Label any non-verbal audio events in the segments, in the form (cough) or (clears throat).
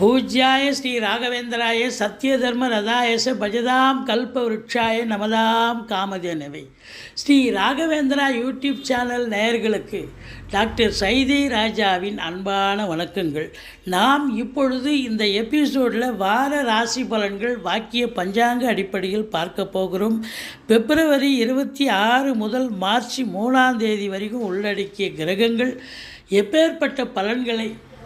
பூஜ்யாய ஸ்ரீ ராகவேந்திராய சத்ய தர்ம ரதாயச பஜதாம் கல்ப விருட்சாய நமதாம் காமதேனவை ஸ்ரீ ராகவேந்திரா யூடியூப் சேனல் நேயர்களுக்கு டாக்டர் சைதை ராஜாவின் அன்பான வணக்கங்கள். நாம் இப்பொழுது இந்த எபிசோடில் வார ராசி பலன்கள் வாக்கிய பஞ்சாங்க அடிப்படையில் பார்க்க போகிறோம். பிப்ரவரி இருபத்தி ஆறு முதல் மார்ச் மூணாம் தேதி வரைக்கும் உள்ளடக்கிய கிரகங்கள் எப்பேற்பட்ட பலன்களை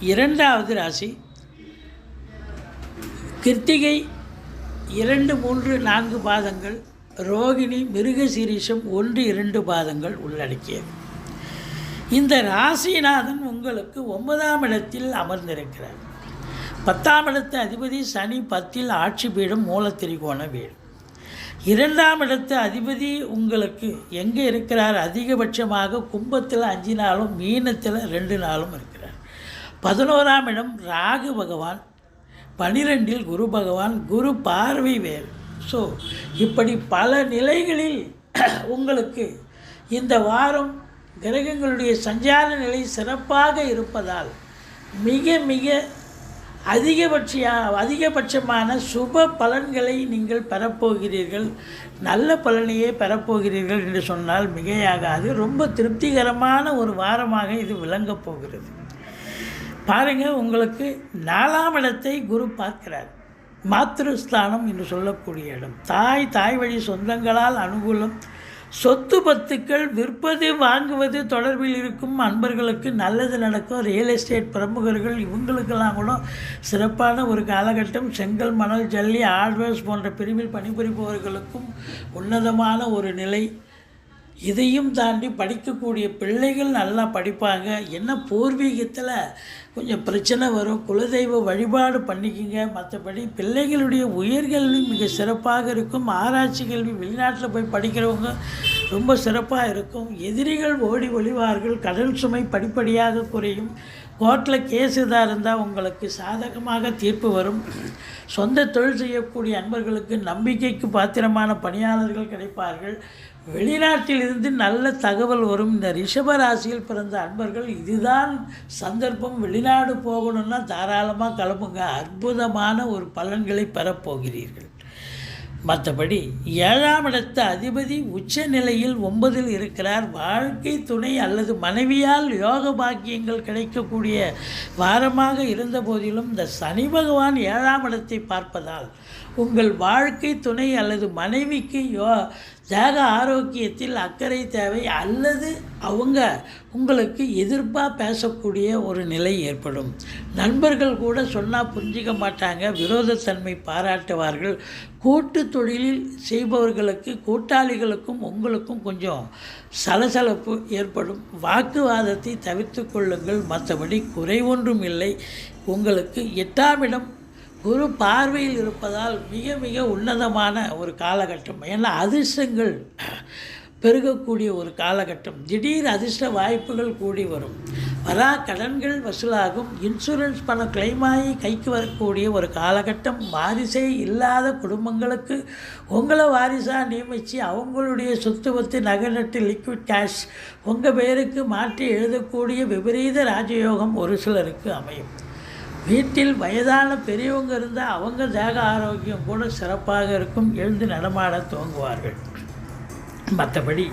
இரண்டாவது ராசி. கிருத்திகை இரண்டு மூன்று நான்கு பாதங்கள். ரோகிணி மிருகசீரிஷம் ஒன்று இரண்டு பாதங்கள் உள்ளடக்கியது. இந்த ராசிநாதன் உங்களுக்கு ஒன்பதாம் இடத்தில் அமர்ந்திருக்கிறார். பத்தாம் இடத்து அதிபதி சனி பத்தில் ஆட்சி பீடம் மூலத்திரிகோண வீடு. இரண்டாம் இடத்து அதிபதி உங்களுக்கு எங்கே இருக்கிறார்? அதிகபட்சமாக கும்பத்தில் அஞ்சு நாளும் மீனத்தில் ரெண்டு நாளும் இருக்கு. பதினோராம் இடம் ராகு பகவான் பனிரெண்டில் குரு பகவான் குரு பார்வை வேறு. ஸோ இப்படி பல நிலைகளில் (clears throat) உங்களுக்கு இந்த வாரம் கிரகங்களுடைய சஞ்சார நிலை சிறப்பாக இருப்பதால் மிக மிக அதிகபட்சியா அதிகபட்சமான சுப பலன்களை நீங்கள் பெறப்போகிறீர்கள். நல்ல பலனையே பெறப்போகிறீர்கள் என்று சொன்னால் மிகையாகாது. ரொம்ப திருப்திகரமான ஒரு வாரமாக இது விளங்கப் போகிறது. பாருங்கள் உங்களுக்கு நாலாம் இடத்தை குரு பார்க்கிறார். மாத்திருஸ்தானம் என்று சொல்லக்கூடிய இடம். தாய் தாய் வழி சொந்தங்களால் அனுகூலம். சொத்து பத்துக்கள் விற்பது வாங்குவது தொடர்பில் இருக்கும் அன்பர்களுக்கு நல்லது நடக்கும். ரியல் எஸ்டேட் பிரமுகர்கள் இவங்களுக்கெல்லாம் கூட சிறப்பான ஒரு காலகட்டம். செங்கல் மணல் ஜல்லி ஆட்வர்ஸ் போன்ற பிரிவில் பணிபுரிபவர்களுக்கும் உன்னதமான ஒரு நிலை. இதையும் தாண்டி படிக்கக்கூடிய பிள்ளைகள் நல்லா படிப்பாங்க. என்ன பூர்வீகத்தில் கொஞ்சம் பிரச்சனை வரும். குலதெய்வ வழிபாடு பண்ணிக்கிங்க. மற்றபடி பிள்ளைகளுடைய உயர்கல்வி மிக சிறப்பாக இருக்கும். ஆராய்ச்சி கல்வி வெளிநாட்டில் போய் படிக்கிறவங்க ரொம்ப சிறப்பாக இருக்கும். எதிரிகள் ஓடி ஒளிவார்கள். கடல் சுமை படிப்படியாக குறையும். கோர்ட்டில் கேஸ் இதாக இருந்தால் உங்களுக்கு சாதகமாக தீர்ப்பு வரும். சொந்த தொழில் செய்யக்கூடிய அன்பர்களுக்கு நம்பிக்கைக்கு பாத்திரமான பணியாளர்கள் கிடைப்பார்கள். வெளிநாட்டிலிருந்து நல்ல தகவல் வரும். இந்த ரிஷப ராசியில் பிறந்த அன்பர்கள் இதுதான் சந்தர்ப்பம். வெளிநாடு போகணும்னா தாராளமாக கிளம்புங்க. அற்புதமான ஒரு பலன்களை பெறப்போகிறீர்கள். மற்றபடி ஏழாம் இடத்த அதிபதி உச்ச நிலையில் ஒன்பதில் இருக்கிறார். வாழ்க்கை துணை அல்லது மனைவியால் யோக பாக்கியங்கள் கிடைக்கக்கூடிய வாரமாக இருந்த போதிலும் இந்த சனி பகவான் ஏழாம் இடத்தை பார்ப்பதால் உங்கள் வாழ்க்கை துணை அல்லது மனைவிக்கு யோ தேக ஆரோக்கியத்தில் அக்கறை தேவை அல்லது அவங்க உங்களுக்கு எதிர்ப்பாக பேசக்கூடிய ஒரு நிலை ஏற்படும். நண்பர்கள் கூட சொன்னால் புரிஞ்சிக்க மாட்டாங்க. விரோதத்தன்மை பாராட்டுவார்கள். கூட்டு தொழிலில் செய்பவர்களுக்கு கூட்டாளிகளுக்கும் உங்களுக்கும் கொஞ்சம் சலசலப்பு ஏற்படும். வாக்குவாதத்தை தவிர்த்து கொள்ளுங்கள். மற்றபடி குறை ஒன்றும் இல்லை. உங்களுக்கு எட்டாம் இடம் குரு பார்வையில் இருப்பதால் மிக மிக உன்னதமான ஒரு காலகட்டம். ஏன்னா அதிர்ஷ்டங்கள் பெருகக்கூடிய ஒரு காலகட்டம். திடீர் அதிர்ஷ்ட வாய்ப்புகள் கூடி வரும். வரா கடன்கள் வசூலாகும். இன்சூரன்ஸ் பணம் கிளைமாகி கைக்கு வரக்கூடிய ஒரு காலகட்டம். வாரிசே இல்லாத குடும்பங்களுக்கு உங்களை வாரிசாக நியமித்து அவங்களுடைய சொத்து வத்து நகை நட்டு லிக்விட் கேஷ் உங்கள் பேருக்கு மாற்றி எழுதக்கூடிய விபரீத ராஜயோகம் ஒரு சிலருக்கு அமையும். வீட்டில் வயதான பெரியவங்க இருந்தால் அவங்க தேக ஆரோக்கியம் கூட சிறப்பாக இருக்கும். எழுந்து நடமாட துவங்குவார்கள். மற்றபடி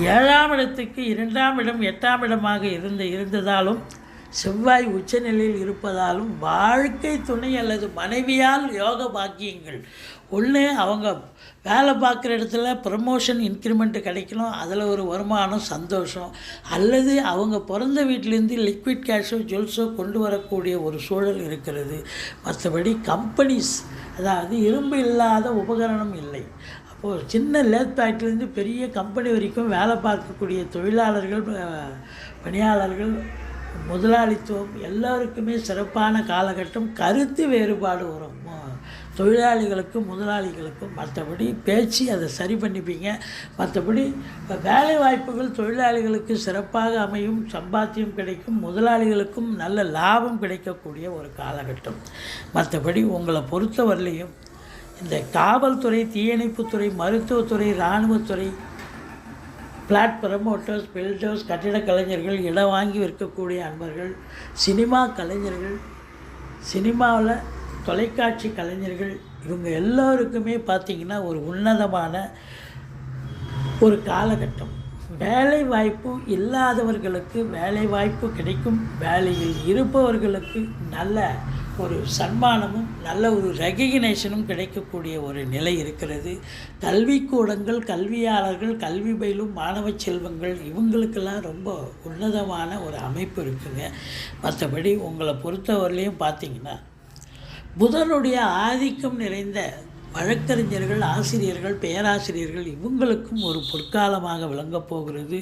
ஏழாம் இடத்துக்கு இரண்டாம் இடம் எட்டாம் இடமாக இருந்து இருந்ததாலும் செவ்வாய் உச்சநிலையில் இருப்பதாலும் வாழ்க்கை துணை அல்லது மனைவியால் யோக பாக்கியங்கள் ஒன்று அவங்க வேலை பார்க்குற இடத்துல ப்ரமோஷன் இன்க்ரிமெண்ட் கிடைக்கணும் அதில் ஒரு வருமானம் சந்தோஷம். அல்லது அவங்க பிறந்த வீட்டிலேருந்து லிக்விட் கேஷோ ஜுவல்ஸோ கொண்டு வரக்கூடிய ஒரு சூழல் இருக்கிறது. மற்றபடி கம்பெனிஸ் அதாவது இரும்பு இல்லாத உபகரணம் இல்லை. அப்போது சின்ன லேத் ஃபேக்ட்ரிலேருந்து பெரிய கம்பெனி வரைக்கும் வேலை பார்க்கக்கூடிய தொழிலாளர்கள் பணியாளர்கள் முதலாளித்துவம் எல்லாருக்குமே சிறப்பான காலகட்டம் கருத்து வேறுபாடு வரும். தொழிலாளிகளுக்கும் முதலாளிகளுக்கும் மற்றபடி பேச்சு அதை சரி பண்ணிப்பீங்க. மற்றபடி இப்போ வேலை வாய்ப்புகள் தொழிலாளிகளுக்கு சிறப்பாக அமையும் சம்பாத்தியம் கிடைக்கும் முதலாளிகளுக்கும் நல்ல லாபம் கிடைக்கக்கூடிய ஒரு காலகட்டம். மற்றபடி உங்களை பொறுத்தவரையிலையும் இந்த காவல்துறை தீயணைப்புத்துறை மருத்துவத்துறை இராணுவத்துறை பிளாட் ப்ரமோட்டர்ஸ் பில்டர்ஸ் கட்டிடக் கலைஞர்கள் இடம் வாங்கி விற்கக்கூடிய அன்பர்கள் சினிமா கலைஞர்கள் சினிமாவில் தொலைக்காட்சி கலைஞர்கள் இவங்க எல்லோருக்குமே பார்த்திங்கன்னா ஒரு உன்னதமான ஒரு காலகட்டம். வேலை வாய்ப்பு இல்லாதவர்களுக்கு வேலை வாய்ப்பு கிடைக்கும். வேலையில் இருப்பவர்களுக்கு நல்ல ஒரு சன்மானமும் நல்ல ஒரு ரெகக்னேஷனும் கிடைக்கக்கூடிய ஒரு நிலை இருக்கிறது. கல்விக்கூடங்கள் கல்வியாளர்கள் கல்வி பயிலும் மாணவ செல்வங்கள் இவங்களுக்கெல்லாம் ரொம்ப உன்னதமான ஒரு அமைப்பு இருக்குங்க. மற்றபடி உங்களை பொறுத்தவரையிலையும் பார்த்தீங்கன்னா புதனுடைய ஆதிக்கம் நிறைந்த வழக்கறிஞர்கள் ஆசிரியர்கள் பேராசிரியர்கள் இவங்களுக்கும் ஒரு பொற்காலமாக விளங்கப் போகிறது.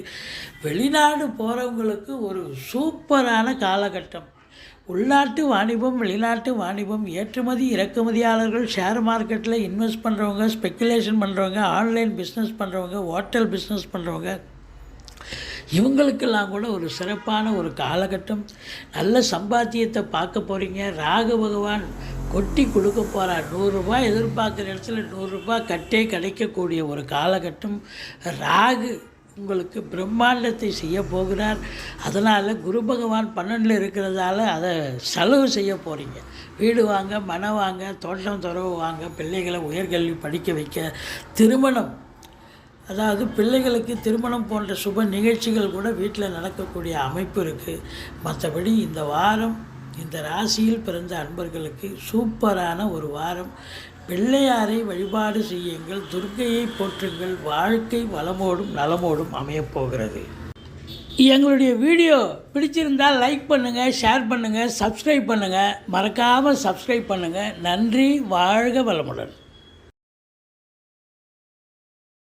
வெளிநாடு போகிறவங்களுக்கு ஒரு சூப்பரான காலகட்டம். உள்நாட்டு வாணிபம் வெளிநாட்டு வாணிபம் ஏற்றுமதி இறக்குமதியாளர்கள் ஷேர் மார்க்கெட்டில் இன்வெஸ்ட் பண்ணுறவங்க ஸ்பெக்குலேஷன் பண்ணுறவங்க ஆன்லைன் பிஸ்னஸ் பண்ணுறவங்க ஹோட்டல் பிஸ்னஸ் பண்ணுறவங்க இவங்களுக்கெல்லாம் கூட ஒரு சிறப்பான ஒரு காலகட்டம். நல்ல சம்பாத்தியத்தை பார்க்க போகிறீங்க ராக பகவான் கொட்டி கொடுக்க போகிறார் நூறுரூபா எதிர்பார்க்குற இடத்துல நூறுரூபா கட்டே கிடைக்கக்கூடிய ஒரு காலகட்டம் ராகு உங்களுக்கு பிரம்மாண்டத்தை செய்ய போகிறார். அதனால் குரு பகவான் பன்னெண்டில் இருக்கிறதால அதை செலவு செய்ய போகிறீங்க வீடு வாங்க மனம் வாங்க தோட்டம் துறவு வாங்க பிள்ளைகளை உயர்கல்வி படிக்க வைக்க திருமணம். அதாவது பிள்ளைகளுக்கு திருமணம் போன்ற சுப நிகழ்ச்சிகள் கூட வீட்டில் நடக்கக்கூடிய அமைப்பு இருக்குது மற்றபடி இந்த வாரம் இந்த ராசியில் பிறந்த அன்பர்களுக்கு சூப்பரான ஒரு வாரம். பிள்ளையாரை வழிபாடு செய்யுங்கள் துர்க்கையை போற்றுங்கள் வாழ்க்கை வளமோடும் நலமோடும் அமையப்போகிறது எங்களுடைய வீடியோ பிடிச்சிருந்தால் லைக் பண்ணுங்கள் ஷேர் பண்ணுங்கள் சப்ஸ்கிரைப் பண்ணுங்கள் மறக்காமல் சப்ஸ்கிரைப் பண்ணுங்கள் நன்றி வாழ்க வளமுடன்.